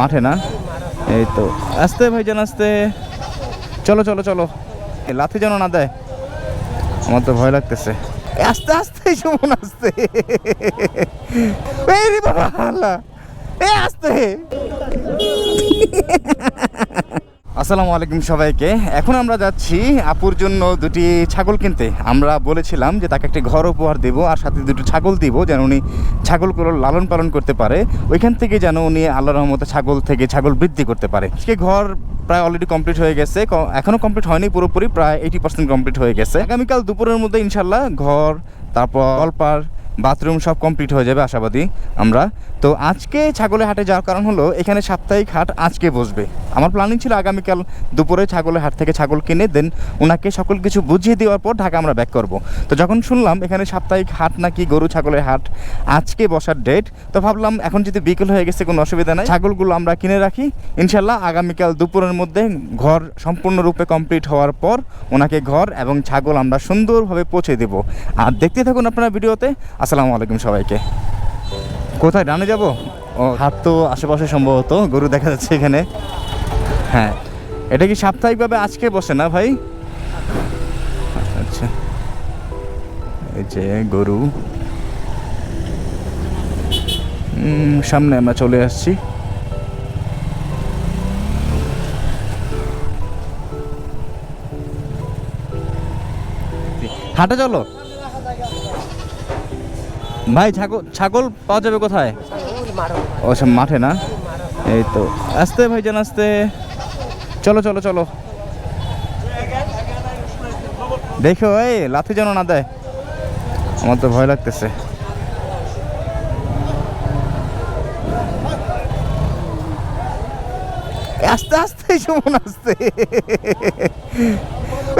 মাঠে না? এই তো। আসতে ভাইজান, আসতে। চলো চলো চলো। লাথি যেন না দেয়। আমার তো ভয় লাগতেছে। আস্তে আস্তে, সুমন, আসতে। এই এ, আসতে। আসসালামু আলাইকুম সবাইকে। এখন আমরা যাচ্ছি আপুর জন্য দুটি ছাগল কিনতে। আমরা বলেছিলাম যে তাকে একটি ঘর উপহার দেব আর সাথে দুটো ছাগল দিব যেন উনি ছাগলগুলো লালন পালন করতে পারে। ওইখান থেকে যেন উনি আল্লাহ রহমতে ছাগল থেকে ছাগল বৃদ্ধি করতে পারে। সে ঘর প্রায় অলরেডি কমপ্লিট হয়ে গেছে। এখনও কমপ্লিট হয়নি, পুরোপুরি প্রায় এইটি পার্সেন্ট কমপ্লিট হয়ে গেছে। আগামীকাল দুপুরের মধ্যে ইনশাল্লাহ ঘর, তারপর কলপার, বাথরুম সব কমপ্লিট হয়ে যাবে, আশাবাদী আমরা। তো আজকে ছাগলের হাটে যাওয়ার কারণ হলো, এখানে সাপ্তাহিক হাট আজকে বসবে। আমার প্ল্যানিং ছিল আগামীকাল দুপুরে ছাগলের হাট থেকে ছাগল কিনে দেন ওনাকে সকল কিছু বুঝিয়ে দেওয়ার পর ঢাকা আমরা ব্যাক করব। তো যখন শুনলাম এখানে সাপ্তাহিক হাট নাকি গরু ছাগলের হাট আজকে বসার ডেট তো ভাবলাম এখন যদি বিকেল হয়ে গেছে, কোনো অসুবিধা নাই। ছাগলগুলো আমরা কিনে রাখি। ইনশাল্লাহ আগামীকাল দুপুরের মধ্যে ঘর সম্পূর্ণরূপে কমপ্লিট হওয়ার পর ওনাকে ঘর এবং ছাগল আমরা সুন্দরভাবে পৌঁছে দেব। আর দেখতে থাকুন আপনারা ভিডিওতে। আসসালামু আলাইকুম সবাইকে। কোথায়? ডানে যাব? ও তো আশেপাশে সম্ভবত, গরু দেখা যাচ্ছে এখানে। হ্যাঁ এটা কি সাপ্তাহিকভাবে আজকে বসে না ভাই? আচ্ছা এই যে গরু। সামনে আমরা চলে আসছি। হাটে চলো। ভাই, ছাগল ছাগল পাওয়া যাবে কোথায়? ও মাঠে না? এই তো। আসতে, ভাইজান, আসতে। চলো চলো চলো। দেখো, এই, লাথি যেন না দেয়। আমার তো ভয় লাগতেছে। আস্তে আস্তে, সুমন, আস্তে।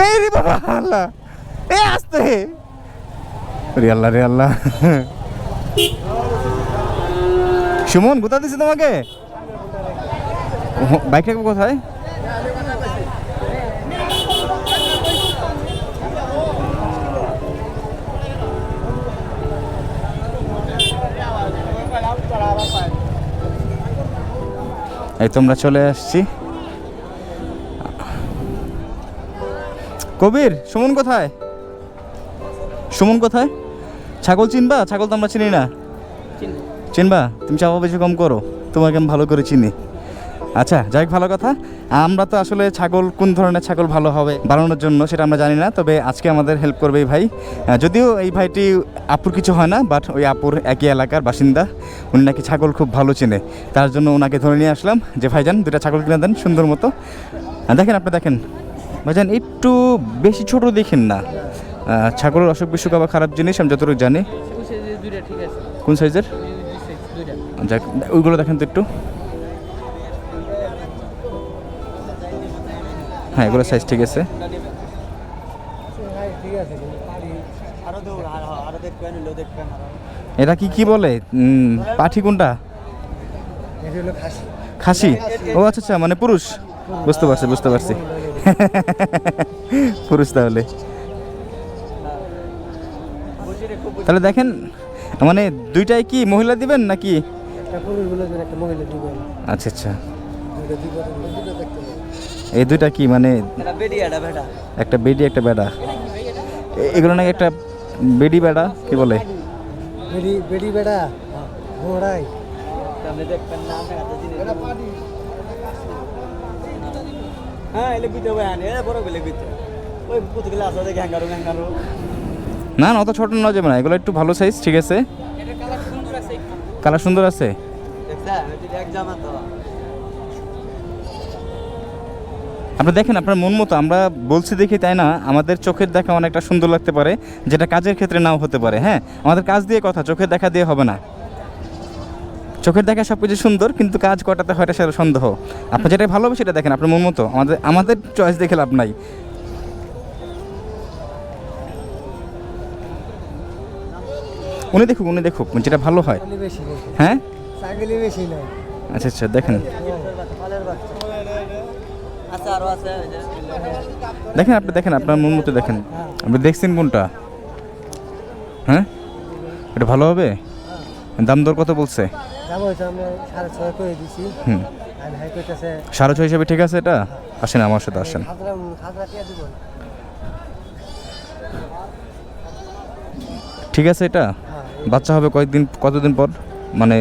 এই রে বাবা, আল্লাহ। এ, আসতে। রে আল্লাহ সুমন কোথা দিছে তোমাকে? ওহ, বাইকটা কোথায়? এই তোমরা চলে আসছি। কবির সুমন কোথায়? সুমন কোথায়? ছাগল চিনবা? ছাগল তো আমরা চিনি না। চিনবা? তুমি চাপা বেশি কম করো। তোমাকে আমি ভালো করে চিনি। আচ্ছা যাই হোক ভালো কথা। আমরা তো আসলে ছাগল কোন ধরনের ছাগল ভালো হবে বানানোর জন্য সেটা আমরা জানি না তবে আজকে আমাদের হেল্প করবে এই ভাই। যদিও এই ভাইটি আপুর কিছু হয় না বাট ওই আপুর একই এলাকার বাসিন্দা। উনি নাকি ছাগল খুব ভালো চেনে। তার জন্য ওনাকে ধরে নিয়ে আসলাম যে ভাইজান দুটা ছাগল কিনে দেন সুন্দর মতো। দেখেন আপনি দেখেন। ভাইজান একটু বেশি ছোট দেখেন না। ছাগলের অসুখ বিসুখ আবার খারাপ জিনিস, আমি যতটুকু জানি। কোন সাইজের? যাক, ওইগুলো দেখেন তো একটু। হ্যাঁ এগুলো সাইজ ঠিক আছে। এটা কি কি বলে? পাঠি কোনটা? খাসি। ও আচ্ছা আচ্ছা মানে পুরুষ। বুঝতে পারছি বুঝতে পারছি। পুরুষ তাহলে। তাহলে দেখেন মানে দুইটাই কি মহিলা দিবেন নাকি? একটা পুরুষ বলে দেন একটা মহিলা দিবেন আচ্ছা আচ্ছা। এই দুইটা কি মানে এটা বেডি এটা বেটা একটা বেডি একটা বেড়া? এগুলো নাকি একটা বেডি বেড়া কি বলে? বেডি বেডি পাটি হ্যাঁ এলে বিতে আনে। বড় বেলে বিতে। ওই পুত গেলে আসা দেখে হ্যাঙ্গারো হ্যাঙ্গারো না না অত ছোট নেওয়া যাবে না এগুলো একটু ভালো সাইজ ঠিক আছে। কালার সুন্দর আছে আপনি দেখেন আপনার মন মতো আমরা বলছি দেখি তাই না? আমাদের চোখের দেখা অনেকটা সুন্দর লাগতে পারে যেটা কাজের ক্ষেত্রে নাও হতে পারে হ্যাঁ? আমাদের কাজ দিয়ে কথা চোখের দেখা দিয়ে হবে না। চোখের দেখা সব কিছু সুন্দর কিন্তু কাজ কটাতে হয় সেটা সন্দেহ। আপনি যেটা ভালো সেটা দেখেন আপনার মন মতো। আমাদের আমাদের চয়েস দেখে লাভ নাই। উনি দেখুক উনি দেখুক যেটা ভালো হয়। হ্যাঁ? আচ্ছা আচ্ছা দেখেন। আচ্ছা। দেখেন আপনি দেখেন আপনার মন মতো দেখেন। আপনি দেখছেন কোনটা হ্যাঁ? এটা ভালো হবে? দাম দর কত বলছে? সাড়ে ছয় হিসাবে ঠিক আছে এটা? আসেন আমার সাথে আসেন। ঠিক আছে এটা? হ্যাঁ বাচ্চা হবে কয়েকদিন কতদিন পর? মানে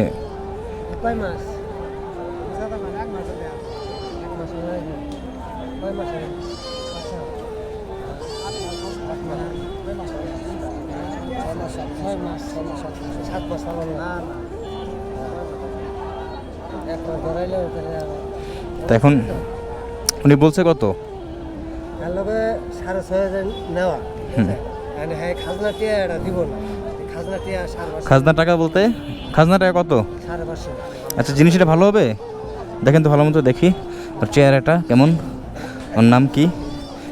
তা এখন উনি বলছে কত? সাড়ে ছয় হাজার নেওয়া। হ্যাঁ খাজনা টিয়া এটা দিব না। খাজনা টাকা বলতে? খাজনা টাকা কত? আচ্ছা জিনিসটা ভালো হবে? দেখেন তো ভালো মতো দেখি। ওর চেহারাটা কেমন? ওর নাম কি?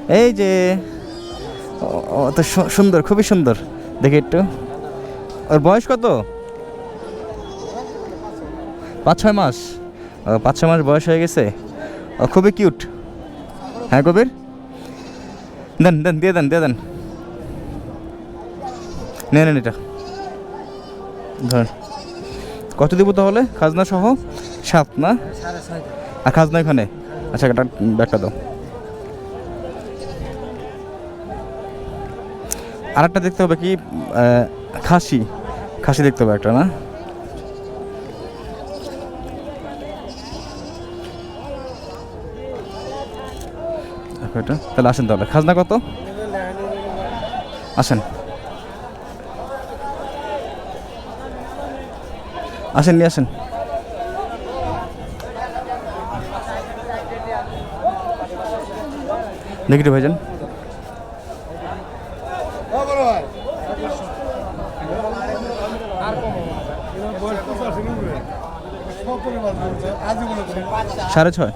এই যে ও- ও তো সুন্দর খুবই সুন্দর। দেখি একটু। ওর বয়স কত? পাঁচ ছয় মাস। ও, পাঁচ ছয় মাস বয়স হয়ে গেছে। ও খুবই কিউট। হ্যাঁ কবির? দেন দেন দিয়ে দেন দিয়ে দেন। নেন এটা। ধরেন কত দিব তাহলে? খাজনা সহ? সাত, না? আর খাজনা এখানে? আচ্ছা একটা ব্যাগটা দাও। আর একটা দেখতে হবে কি? খাসি। খাসি দেখতে হবে একটা, না? তাহলে আসেন তাহলে। খাজনা কত? আসেন। আসেন নিয়ে আসেন। দেখি তো ভাইজান সাড়ে ছয়।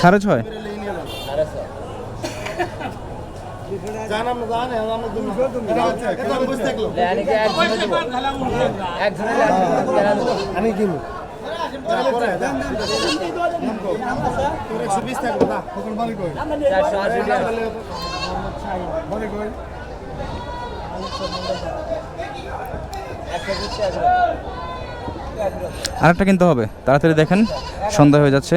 সাড়ে ছয়? আমি দিব আরেকটা কিনতে হবে। তাড়াতাড়ি দেখেন সন্ধ্যা হয়ে যাচ্ছে।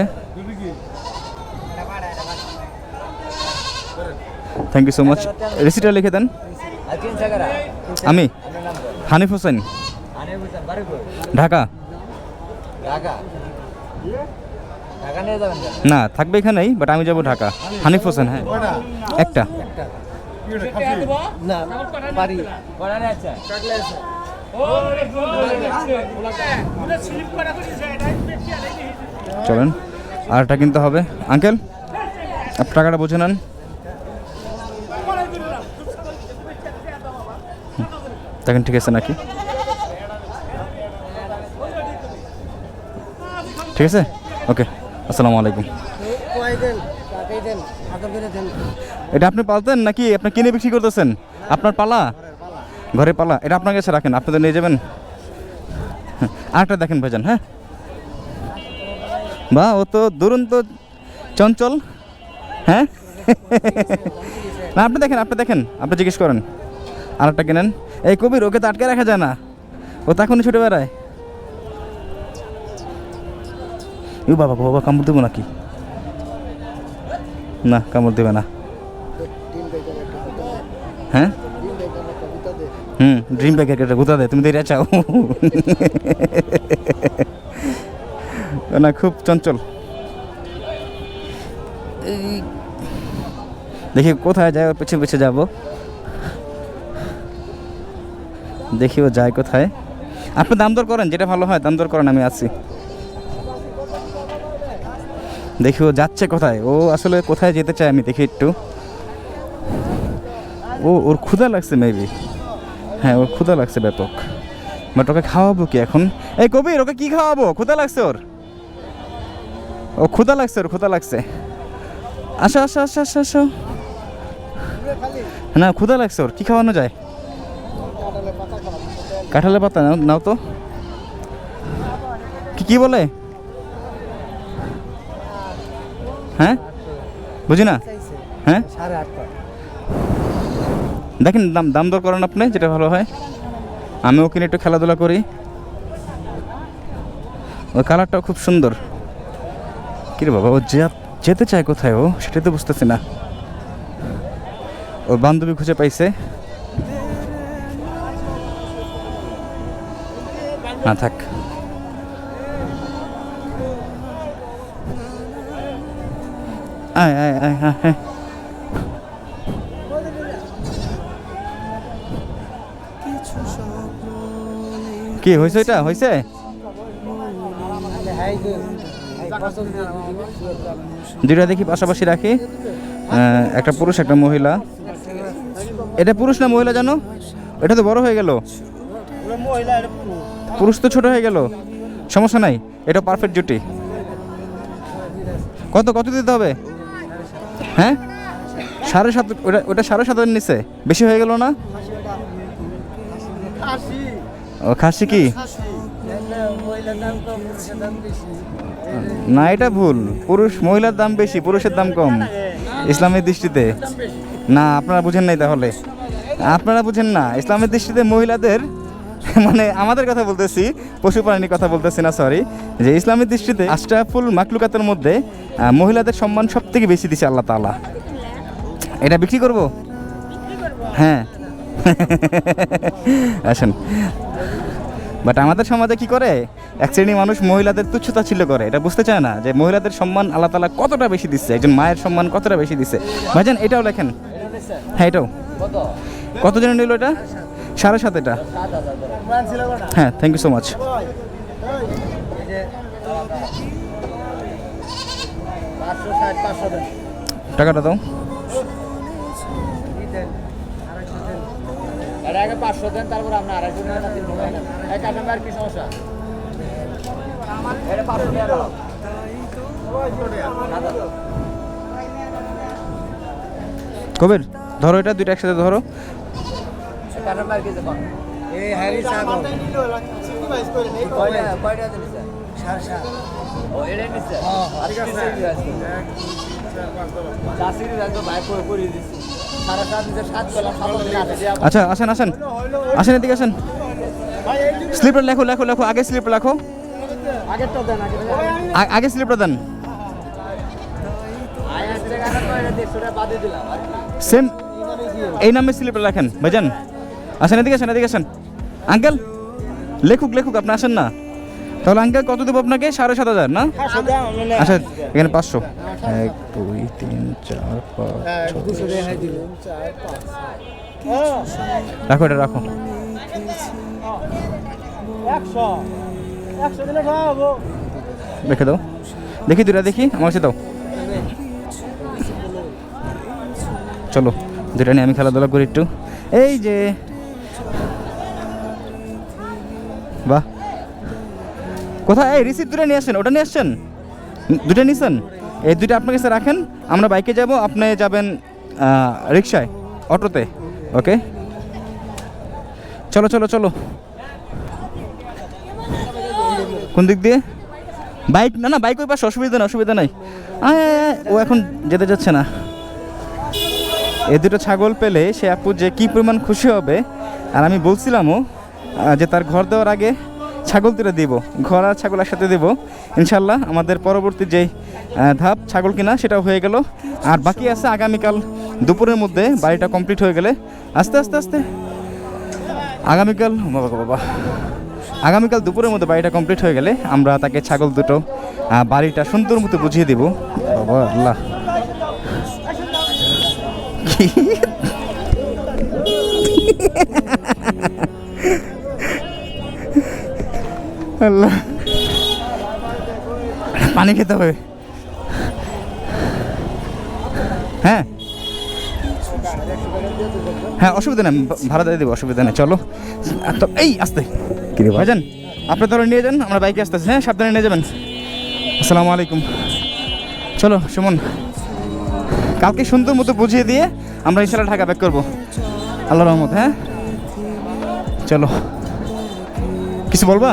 থ্যাংক ইউ সো মাচ রেসিটা লিখে দেন। আমি, হানিফ হোসেন। ঢাকা। না, থাকবে এখানেই বাট আমি যাব ঢাকা। হানিফ হোসেন হ্যাঁ। একটা। চলেন আরেকটা কিনতে হবে। আঙ্কেল, টাকাটা বুঝে নেন। দেখেন ঠিক আছে নাকি? ঠিক আছে? ওকে আসসালামু আলাইকুম। এটা আপনি পালতেন নাকি? আপনি কিনে বিক্রি করতেছেন? আপনার পালা? ঘরে পালা। এটা আপনার কাছে রাখেন, আপনি তো নিয়ে যাবেন। আরেকটা দেখেন ভাইজান হ্যাঁ? বা, ও তো দুরন্ত চঞ্চল হ্যাঁ? না, আপনি দেখেন আপনি দেখেন, আপনি জিজ্ঞেস করেন। আরেকটা কেনেন। এই কবির ওকে তো আটকে রাখা যায় না। ও তো এখনই ছুটে বেড়ায়। ও বাবা বাবা কামড় দেবো নাকি? না কামড় দেবে না। হ্যাঁ? হুম ড্রিম ব্যাগের একটা গুতা দে তুমি তো এটা চাও। না খুব চঞ্চল। দেখি কোথায় যায় ওর পিছে পিছে যাব। দেখি ও যায় কোথায়। আপনি দাম দর করেন, যেটা ভালো হয়, দাম দর করেন, আমি আছি। দেখি ও যাচ্ছে কোথায়। ও আসলে কোথায় যেতে চায় আমি দেখি একটু। ও, ওর ক্ষুধা লাগছে মেবি হ্যাঁ ওর ক্ষুধা লাগছে ব্যাপক। বাট ওকে খাওয়াবো কি এখন? এই কবির, ওকে কি খাওয়াবো? ক্ষুধা লাগছে ওর। ও, ক্ষুধা লাগছে ওর, ক্ষুধা লাগছে। আসো আসো আসো আসো আসো। না, ক্ষুধা লাগছে ওর, কি খাওয়ানো যায়? কাঁঠালের পাতা, নাও তো। কি বলে? হ্যাঁ? বুঝি না? হ্যাঁ? দেখেন, দাম দাম দর করেন আপনি, যেটা ভালো হয়। আমিও কিনে একটু খেলাধুলা করি। ওই কালারটাও খুব সুন্দর। কিরে বাবা, ও যেতে চায় কোথায় ও? সেটাই তো বুঝতেছি না। ওর বান্ধবী খুঁজে পাইছে। না থাক। কি হয়েছে এটা হয়েছে হ্যাঁ দুইটা দেখি পাশাপাশি রাখি। একটা পুরুষ, একটা মহিলা। এটা পুরুষ না মহিলা জানো? এটা তো বড় হয়ে গেল। মহিলা পুরুষ তো ছোট হয়ে গেল। সমস্যা নাই, এটা পারফেক্ট জুটি কত কত দিতে হবে? হ্যাঁ? সাড়ে সাত, ওটা ওটা সাড়ে সাতের নিচে বেশি হয়ে গেল না? ও, খাসি কি? না, এটা ভুল। পুরুষ, মহিলার দাম বেশি, পুরুষের দাম কম। ইসলামের দৃষ্টিতে। না, আপনারা বুঝেন নাই তাহলে। আপনারা বুঝেন না, ইসলামের দৃষ্টিতে মহিলাদের মানে আমাদের কথা বলতেছি পশু প্রাণীর কথা বলতেছি না সরি যে ইসলামের দৃষ্টিতে আশরাফুল মাকলুকাতের মধ্যে মহিলাদের সম্মান সব থেকে বেশি দিছে আল্লাহ তাআলা। এটা বিক্রি করব? হ্যাঁ। আসেন। বাট আমাদের সমাজে কি করে? এক শ্রেণি মানুষ মহিলাদের তুচ্ছতা ছিল করে। এটা বুঝতে চায় না যে মহিলাদের সম্মান আল্লাহ তালা কতটা বেশি দিচ্ছে একজন মায়ের সম্মান কতটা বেশি দিচ্ছে ভাইজান এটাও লেখেন। হ্যাঁ এটাও। কত? কত জন নিল এটা? সাড়ে সাত এটা? হ্যাঁ থ্যাংক ইউ সো মাচ টাকাটা দাও। আগে পাঁচশো দেন আপনার কবির, ধরো এটা, দুইটা একসাথে ধরো। এই হ্যারি কয়টা কয়টা সাড়ে ও এটা নিচ্ছে হ্যাঁ, দিচ্ছি সাড়ে সাত দিচ্ছে সাত আচ্ছা আসেন আসেন আসেন এদিকে আসেন স্লিপটা লেখো লেখো লেখো আগে স্লিপ লেখো আগে স্লিপটা দেন সেম এই নামে স্লিপটা লেখেন ভাইজান আসেন, এদিকে আসেন এদিকে আসেন। আঙ্কেল, লেখুক লেখুক, আপনি আসেন না। তাহলে আঙ্কেল, কত দেবো আপনাকে? সাড়ে সাত হাজার, না? আচ্ছা এখানে পাঁচশো। এক, দুই, তিন, চার, পাঁচ রাখো, এটা রাখো। রেখে দাও। দেখি দুটা দেখি। আমার কাছে দাও। চলো দুটা নিয়ে আমি খেলাধুলা করি একটু। এই যে বাহ। কোথায়? এই রিসিপ্ট দুটো নিয়ে আসছেন ওটা নিয়ে আসছেন দুটো নিয়েছেন এই দুটো আপনার কাছে রাখেন, আমরা বাইকে যাব, আপনি যাবেন রিক্সায়, অটোতে, ওকে? চলো চলো চলো। কোন দিক দিয়ে? বাইক, না না, বাইক ওই পাশে, অসুবিধা নেই, অসুবিধা নাই। ও এখন যেতে যাচ্ছে না। এ দুটো ছাগল পেলে সে আপু যে কি পরিমাণ খুশি হবে আর আমি বলছিলামও যে তার ঘর দেওয়ার আগে ছাগল তুলে দিব ঘর আর ছাগল একসাথে দেব। ইনশাল্লাহ আমাদের পরবর্তী যে আহ, ধাপ ছাগল কিনা সেটা হয়ে গেল। আর বাকি আছে আগামীকাল দুপুরের মধ্যে বাড়িটা কমপ্লিট হয়ে গেলে। আস্তে আস্তে আস্তে। আগামীকাল বাবা বাবা আগামীকাল দুপুরের মধ্যে বাড়িটা কমপ্লিট হয়ে গেলে আমরা তাকে ছাগল দুটো বাড়িটা সুন্দর মতো বুঝিয়ে দেবো। বাবা আল্লাহ। আল্লাহ। পানি খেতে হবে। হ্যাঁ। হ্যাঁ অসুবিধা নেই ভাড়া দিয়ে দেবো অসুবিধা নেই চলো। এই আসতে। ভাইজান আপনি ধরো নিয়ে যান আমরা বাইকে আসতেছি। হ্যাঁ সাবধানে নিয়ে যাবেন। আসসালামু আলাইকুম। চলো সুমন। কালকে সুন্দর মতো বুঝিয়ে দিয়ে আমরা ইনশাল্লাহ ঢাকা ব্যাক করব। আল্লাহ রহমত হ্যাঁ? চলো। কিছু বলবা?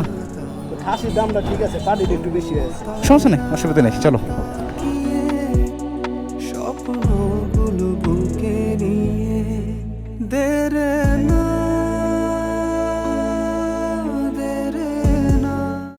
খাসির দামটা ঠিক আছে পাটির একটু বেশি হয়েছে। সমস্যা নেই অসুবিধা নেই চলো।